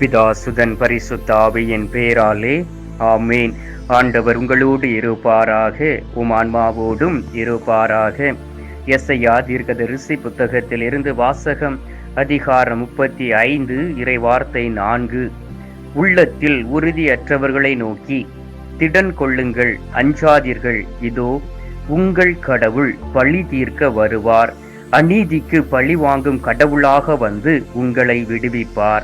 பிதாசுதன் பரிசுத்தாவியின் பேராலே. ஆமேன். ஆண்டவர் உங்களோடு இருப்பாராக. உம் ஆன்மாவோடும் இருப்பாராக. எஸ்ஐயா தீர்க்கதரிசி புத்தகத்தில் இருந்து வாசகம் அதிகாரம் முப்பத்தி ஐந்து இறைவார்த்தை நான்கு. உள்ளத்தில் உறுதியற்றவர்களை நோக்கி திடன் கொள்ளுங்கள் அஞ்சாதீர்கள். இதோ உங்கள் கடவுள் பழி தீர்க்க வருவார். அநீதிக்கு பழி வாங்கும் கடவுளாக வந்து உங்களை விடுவிப்பார்.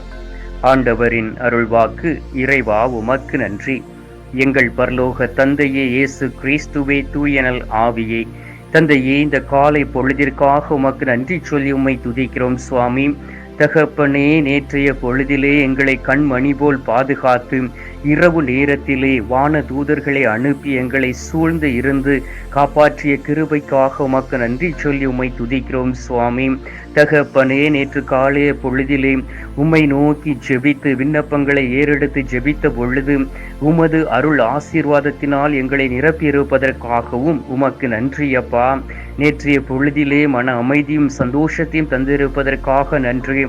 ஆண்டவரின் அருள்வாக்கு இறைவா உமக்கு நன்றி. எங்கள் பரலோக தந்தையே இயேசு கிறிஸ்துவே தூயனல் ஆவியே. தந்தையே இந்த காலை பொழுதிற்காக உமக்கு நன்றி சொல்லி உம்மை துதிக்கிறோம் சுவாமி. தகப்பனே நேற்றைய பொழுதிலே எங்களை கண்மணி போல் பாதுகாத்து இரவு நேரத்திலே வான தூதர்களை அனுப்பி எங்களை சூழ்ந்து இருந்து காப்பாற்றிய கிருபைக்காக உமக்கு நன்றி சொல்லி உம்மை துதிக்கிறோம் சுவாமி. தகப்பனே நேற்று காலைய பொழுதிலே உம்மை நோக்கி ஜெபித்து விண்ணப்பங்களை ஏறெடுத்து ஜெபித்த பொழுது உமது அருள் ஆசீர்வாதத்தினால் எங்களை நிரப்பியிருப்பதற்காகவும் உமக்கு நன்றி அப்பா. நேற்றைய பொழுதிலே மன அமைதியும் சந்தோஷத்தையும் தந்திருப்பதற்காக நன்றி.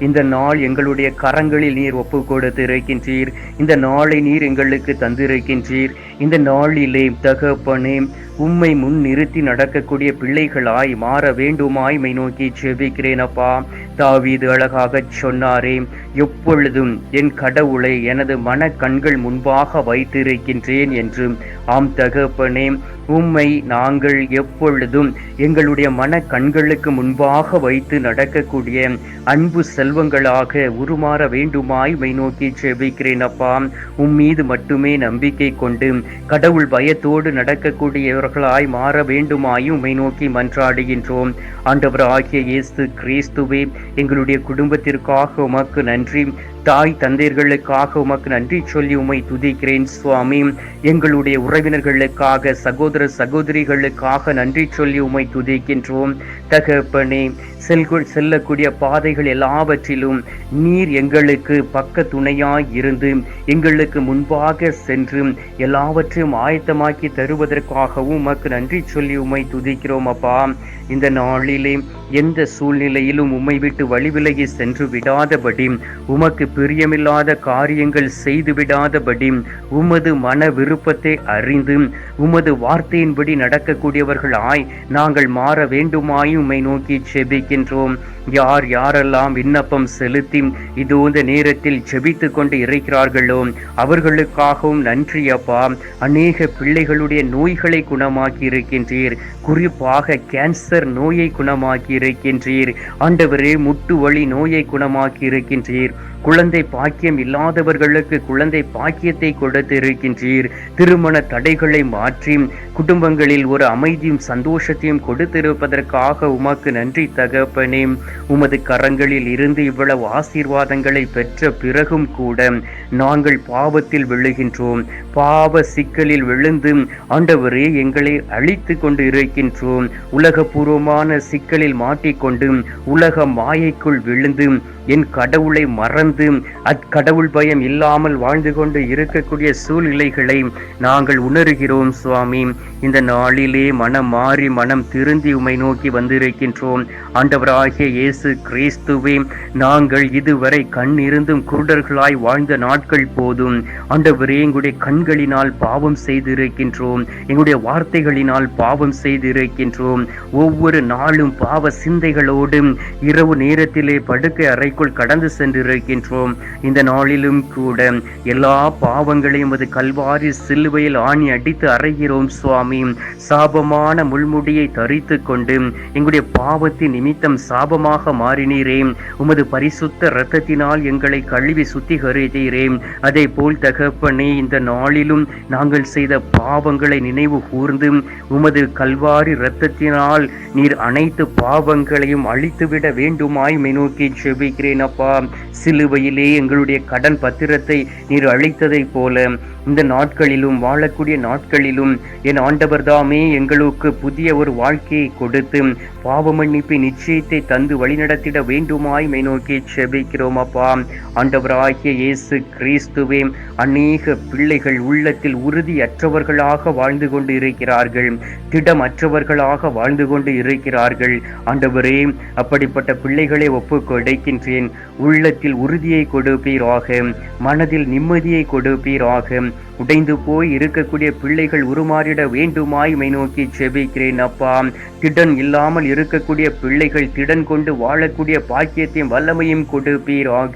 இந்த நாள் எங்களுடைய கரங்களில் நீர் ஒப்பு கொடுத்து இருக்கின்றீர் இந்த நாளை நீர் எங்களுக்கு தந்திருக்கின்றீர். இந்த நாளிலே தகப்பனே உம்மை முன் நிறுத்தி நடக்கக்கூடிய பிள்ளைகளாய் மாற வேண்டுமாய் மை நோக்கி செபிக்கிறேன் அப்பா. தாவீது அழகாக சொன்னாரே எப்பொழுதும் என் கடவுளை எனது மன கண்கள் முன்பாக வைத்திருக்கின்றேன் என்று. ஆம் தகப்பனே உம்மை நாங்கள் எப்பொழுதும் எங்களுடைய மன கண்களுக்கு முன்பாக வைத்து நடக்கக்கூடிய அன்பு செல்வங்களாக உருமாற வேண்டுமாய் மை நோக்கி செபிக்கிறேன் அப்பா. உம்மீது மட்டுமே நம்பிக்கை கொண்டு கடவுள் பயத்தோடு நடக்கக்கூடியவர்களாய் மாற வேண்டுமாயும் உம்மை நோக்கி மன்றாடுகின்றோம். ஆண்டவர் ஆகிய இயேசு கிறிஸ்துவே எங்களுடைய குடும்பத்திற்காக உமக்கு நன்றி. தாய் தந்தையர்களுக்காக உமக்கு நன்றி சொல்லி உமை துதிக்கிறேன் சுவாமி. எங்களுடைய உறவினர்களுக்காக சகோதர சகோதரிகளுக்காக நன்றி சொல்லி உமை துதிக்கின்றோம். தகப்பனே செல்கு செல்லக்கூடிய பாதைகள் எல்லாவற்றையும் எல்லாவற்றிலும் நீர் எங்களுக்கு பக்க துணையாய் இருந்து எங்களுக்கு முன்பாக சென்று எல்லாவற்றையும் ஆயத்தமாக்கி தருவதற்காகவும் உமக்கு நன்றி சொல்லி உம்மை துதிக்கிறோம் அப்பா. இந்த நாளிலே எந்த சூழ்நிலையிலும் உம்மை விட்டு வழிவிலகி சென்று விடாதபடி உமக்கு பிரியமில்லாத காரியங்கள் செய்து விடாதபடி உமது மன விருப்பத்தை அறிந்து உமது வார்த்தையின்படி நடக்கக்கூடியவர்களாய் நாங்கள் மாற வேண்டுமாய் உம்மை நோக்கி செபிக்கின்றோம். யார் யாரெல்லாம் விண்ணப்பம் செலுத்தி இது இந்த நேரத்தில் செபித்து கொண்டு இருக்கிறார்களோ அவர்களுக்காகவும் நன்றி அப்பா. அநேக பிள்ளைகளுடைய நோய்களை குணமாக்கி இருக்கின்றீர். குறிப்பாக கேன்சர் நோயை குணமாக்கி இருக்கின்றீர். ஆண்டவரே முட்டு வழி நோயை குணமாக்கி இருக்கின்றீர். குழந்தை பாக்கியம் இல்லாதவர்களுக்கு குழந்தை பாக்கியத்தை கொடுத்து இருக்கின்றீர் திருமண தடைகளை மாற்றி குடும்பங்களில் ஒரு அமைதியும் சந்தோஷத்தையும் கொடுத்திருப்பதற்காக உமக்கு நன்றி தகப்பனே. உமது கரங்களில் இருந்து இவ்வளவு ஆசீர்வாதங்களை பெற்ற பிறகும் கூட நாங்கள் பாவத்தில் விழுகின்றோம். பாவ சிக்கலில் விழுந்து ஆண்டவரே எங்களை அழித்து கொண்டு இருக்கின்றோம் உலகபூர்வமான சிக்கலில் மாட்டிக்கொண்டு உலக மாயைக்குள் விழுந்து என் கடவுளை மறந்து அக்கடவுள் பயம் இல்லாமல் வாழ்ந்து கொண்டு இருக்கக்கூடிய சூழ்நிலைகளை நாங்கள் உணர்கிறோம் சுவாமி. இந்த நாளிலே மனம் மாறி மனம் திருந்தி உமை நோக்கி வந்திருக்கின்றோம். ஆண்டவராகிய இயேசு கிறிஸ்துவே நாங்கள் இதுவரை கண் இருந்தும் குருடர்களாய் வாழ்ந்த நாட்கள் போதும். ஆண்டவரே எங்களுடைய கண்களினால் பாவம் செய்திருக்கின்றோம். எங்களுடைய வார்த்தைகளினால் பாவம் செய்திருக்கின்றோம். ஒவ்வொரு நாளும் பாவ சிந்தைகளோடு இரவு நேரத்திலே படுக்கை அறைக்குள் கடந்து சென்றிருக்கின்றோம். இந்த நாளிலும் கூட எல்லா பாவங்களையும் அது கல்வாரி சிலுவையில் ஆணி அடித்து அறைகிறோம் சுவாமி. சாபமான முள்முடியை தரித்து கொண்டு எங்களுடைய பாவத்தின் நிமித்தம் சாபமாக மாறினீரே உமது பரிசுத்த இரத்தத்தினால் எங்களை கழுவி சுத்திகரித்தீரே அதே போல் தகப்பனே இந்த நாளிலும் நாங்கள் செய்த பாவங்களை நினைவு கூர்ந்து உமது கல்வாரி இரத்தத்தினால் நீர் அனைத்து பாவங்களையும் அழித்துவிட வேண்டுமாய் நோக்கி செபிக்கிறேன் அப்பா. சிலுவையிலே எங்களுடைய கடன் பத்திரத்தை நீர் அழித்ததைப் போல இந்த நாட்களிலும் வாழக்கூடிய நாட்களிலும் என் ஆண்டவர் தாமே எங்களுக்கு புதிய ஒரு வாழ்க்கையை கொடுத்து பாவ மன்னிப்பு நிச்சயத்தை தந்து வழிநடத்திட வேண்டுமாய் மை நோக்கி செபிக்கிறோம் அப்பா. ஆண்டவராகிய இயேசு கிறிஸ்துவே அநேக பிள்ளைகள் உள்ளத்தில் உறுதியற்றவர்களாக வாழ்ந்து கொண்டு இருக்கிறார்கள். திடமற்றவர்களாக வாழ்ந்து கொண்டு இருக்கிறார்கள். ஆண்டவரே அப்படிப்பட்ட பிள்ளைகளை ஒப்பு கொடுக்கின்றேன். உள்ளத்தில் உறுதியை கொடுப்பீராக மனதில் நிம்மதியை கொடுப்பீராக. உடைந்து போய் இருக்கக்கூடிய பிள்ளைகள் உருமாறிட வேண்டுமாய் மை நோக்கி செபிக்கிறேன் அப்பா. திடன் இல்லாமல் இருக்கக்கூடிய பிள்ளைகள் திடன் கொண்டு வாழக்கூடிய பாக்கியத்தையும் வல்லமையும் கொடுப்பீராக.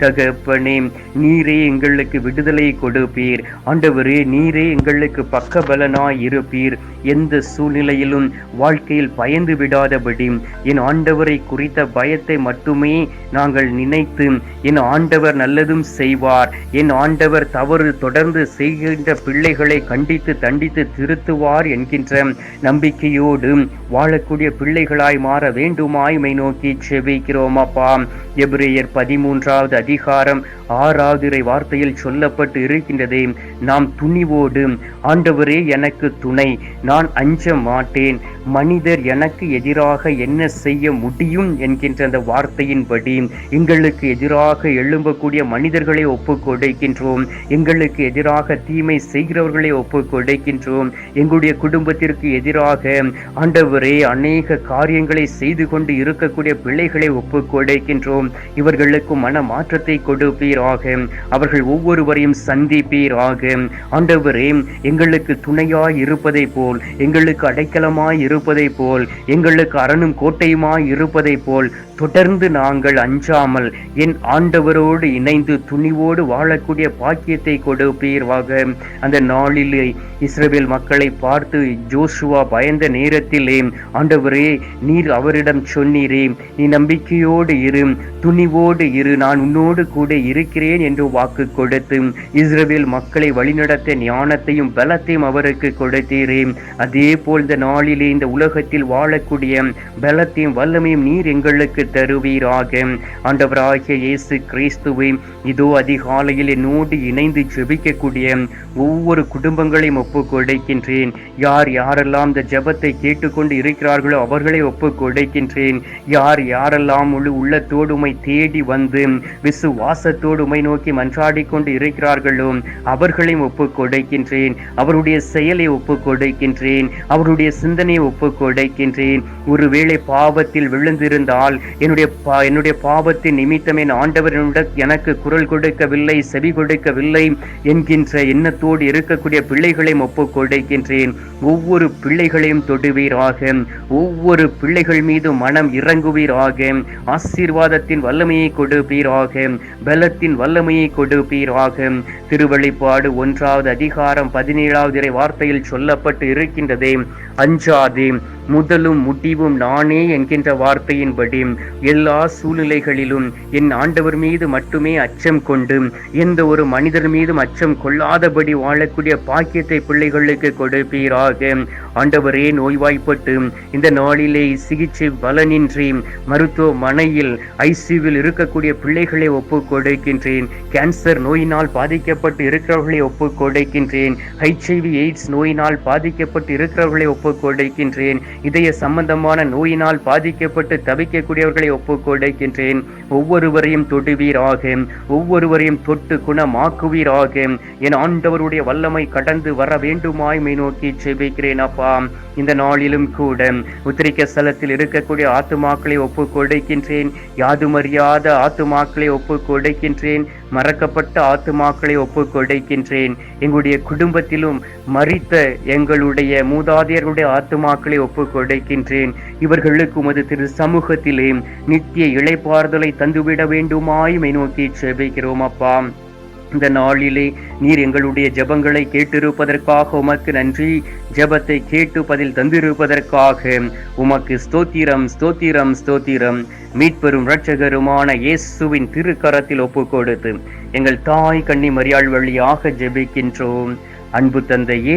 தகப்பனே நீரே எங்களுக்கு விடுதலை கொடுப்பீர். ஆண்டவரே நீரே எங்களுக்கு பக்கபலனாய் இருப்பீர். எந்த சூழ்நிலையிலும் வாழ்க்கையில் பயந்து விடாதபடி என் ஆண்டவரை குறித்த பயத்தை மட்டுமே நாங்கள் நினைத்து என் ஆண்டவர் நல்லதும் செய்வார். என் ஆண்டவர் தவறு தொடர்ந்து செய்கின்ற பிள்ளைகளை கண்டித்து தண்டித்து திருத்துவார் என்கின்ற நம்பிக்கையோடு வாழக்கூடிய பிள்ளைகளாய் மாற வேண்டுமாய் மை நோக்கி செபிக்கிறோம் அப்பா. எபிரேயர் பதிமூன்றாவது அதிகாரம் ஆறாவது இறை வார்த்தையில் சொல்லப்பட்டு இருக்கின்றதே. நாம் துணிவோடு ஆண்டவரே எனக்கு துணை நான் அஞ்ச மாட்டேன். மனிதர் எனக்கு எதிராக என்ன செய்ய முடியும் என்கின்ற அந்த வார்த்தையின்படி எங்களுக்கு எதிராக எழும்பக்கூடிய மனிதர்களை ஒப்பு கொடுக்கின்றோம். எங்களுக்கு எதிராக தீமை செய்கிறவர்களை ஒப்பு கொடுக்கின்றோம். எங்களுடைய குடும்பத்திற்கு எதிராக ஆண்டவரே அநேக காரியங்களை செய்து கொண்டு இருக்கக்கூடிய பிள்ளைகளை ஒப்பு கொடுக்கின்றோம். இவர்களுக்கு மன மாற்றத்தை கொடுப்பீராக. அவர்கள் ஒவ்வொருவரையும் சந்திப்பீராக. ஆண்டவரே எங்களுக்கு துணையாய் இருப்பதை போல் எங்களுக்கு அடைக்கலமாய் இருப்பதை போல் எங்களுக்கு அரணும் கோட்டையுமாய் இருப்பதை போல் தொடர்ந்து நாங்கள் அஞ்சாமல் என் ஆண்டவரோடு இணைந்து துணிவோடு வாழக்கூடிய பாக்கியத்தை கொடுப்பீர்வாக. அந்த நாளிலே இஸ்ரேல் மக்களை பார்த்து ஜோஷுவா பயந்த நேரத்திலே ஆண்டவரே நீர் அவரிடம் சொன்னீரே நீ நம்பிக்கையோடு இரு துணிவோடு இரு நான் உன்னோடு கூட இருக்கிறேன் என்று வாக்கு கொடுத்து இஸ்ரேல் மக்களை வழிநடத்த ஞானத்தையும் பலத்தையும் அவருக்கு கொடுத்தீரே. அதே போல் இந்த நாளிலே இந்த உலகத்தில் வாழக்கூடிய பலத்தையும் வல்லமையும் நீர் எங்களுக்கு தருவீராக. ஆண்டவராகிய இயேசு கிறிஸ்துவை இதோ அதிகாலையில் என்னோடு இணைந்து ஜெபிக்கக்கூடிய ஒவ்வொரு குடும்பங்களையும் ஒப்பு கொடுக்கின்றேன் யார் யாரெல்லாம் இந்த ஜெபத்தை கேட்டுக்கொண்டு இருக்கிறார்களோ அவர்களை ஒப்பு கொடுக்கின்றேன் யார் யாரெல்லாம் முழு உள்ளத்தோடுமை தேடி வந்து விசுவாசத்தோடுமை நோக்கி மன்றாடி கொண்டு இருக்கிறார்களோ அவர்களையும் ஒப்பு கொடுக்கின்றேன் அவருடைய செயலை ஒப்பு கொடுக்கின்றேன் அவருடைய சிந்தனையை ஒப்பு கொடுக்கின்றேன். ஒருவேளை பாவத்தில் விழுந்திருந்தால் என்னுடைய பா என்னுடைய பாவத்தின் நிமித்தமே என் ஆண்டவர் எனக்கு குரல் கொடுக்கவில்லை செவி கொடுக்கவில்லை என்கின்ற எண்ணத்தோடு இருக்கக்கூடிய பிள்ளைகளையும் ஒப்பு கொடுக்கின்றேன். ஒவ்வொரு பிள்ளைகளையும் தொடுவீராக. ஒவ்வொரு பிள்ளைகள் மீது மனம் இறங்குவீராக. ஆசீர்வாதத்தின் வல்லமையை கொடுப்பீராக. பலத்தின் வல்லமையை கொடுப்பீராக. திருவழிப்பாடு ஒன்றாவது அதிகாரம் பதினேழாவது இறை வார்த்தையில் சொல்லப்பட்டு இருக்கின்றதே. അഞ്ചാതെയും முதலும் முடிவும் நானே என்கின்ற வார்த்தையின்படி எல்லா சூழ்நிலைகளிலும் என் ஆண்டவர் மீது மட்டுமே அச்சம் கொண்டு எந்த ஒரு மனிதர் மீதும் அச்சம் கொள்ளாதபடி வாழக்கூடிய பாக்கியத்தை பிள்ளைகளுக்கு கொடுப்பீராக. ஆண்டவரே நோய்வாய்ப்பட்டு இந்த நாளிலே சிகிச்சை பலனின்றி மருத்துவமனையில் ஐசியூவில் இருக்கக்கூடிய பிள்ளைகளை ஒப்பு கொடுக்கின்றேன். கேன்சர் நோயினால் பாதிக்கப்பட்டு இருக்கிறவர்களை ஒப்பு கொடுக்கின்றேன். ஹெச்ஐவி எய்ட்ஸ் நோயினால் பாதிக்கப்பட்டு இருக்கிறவர்களை ஒப்பு கொடுக்கின்றேன். இதய சம்பந்தமான நோயினால் பாதிக்கப்பட்டு தவிக்கக்கூடியவர்களை ஒப்புக்கொடுக்கின்றேன். ஒவ்வொருவரையும் தொடுவீராக. ஒவ்வொருவரையும் தொட்டு குணமாக்குவீராக. என் ஆண்டவருடைய வல்லமை கடந்து வர வேண்டுமாய் மை நோக்கி செபிக்கிறேன் அப்பா. இந்த நாளிலும் கூட உத்திரிக்க ஸ்தலத்தில் இருக்கக்கூடிய ஆத்துமாக்களை ஒப்பு கொடுக்கின்றேன் யாதுமறியாத ஆத்துமாக்களை ஒப்பு கொடுக்கின்றேன் மறக்கப்பட்ட ஆத்துமாக்களை ஒப்பு கொடுக்கின்றேன் எங்களுடைய குடும்பத்திலும் மறித்த எங்களுடைய மூதாதையர்களுடைய ஆத்துமாக்களை ஒப்பு கொடுக்கின்றேன். இவர்களுக்கு உமது திரு சமூகத்திலே நித்திய இளைப்பாறுதலை தந்துவிட வேண்டுமாய் மை நோக்கி செபிக்கிறோம் அப்பா. இந்த நாளிலே நீர் எங்களுடைய ஜபங்களை கேட்டிருப்பதற்காக உமக்கு நன்றி. ஜபத்தை கேட்டு பதில் தந்திருப்பதற்காக உமக்கு ஸ்தோத்திரம் ஸ்தோத்திரம் ஸ்தோத்திரம். மீட்பெரும் இரட்சகருமான இயேசுவின் திருக்கரத்தில் ஒப்பு கொடுத்து எங்கள் தாய் கண்ணி மரியாள் வழியாக ஜெபிக்கின்றோம். அன்பு தந்தையே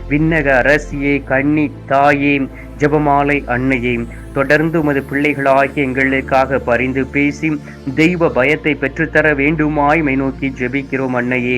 விண்ணக அரசியே கண்ணி தாயே ஜெபமாலை அன்னையே. தொடர்ந்து உமது பிள்ளைகளாகிய எங்களுக்காக பரிந்து பேசி தெய்வ பயத்தை பெற்றுத்தர வேண்டுமாய் மை நோக்கி ஜெபிக்கிறோம் அன்னையே.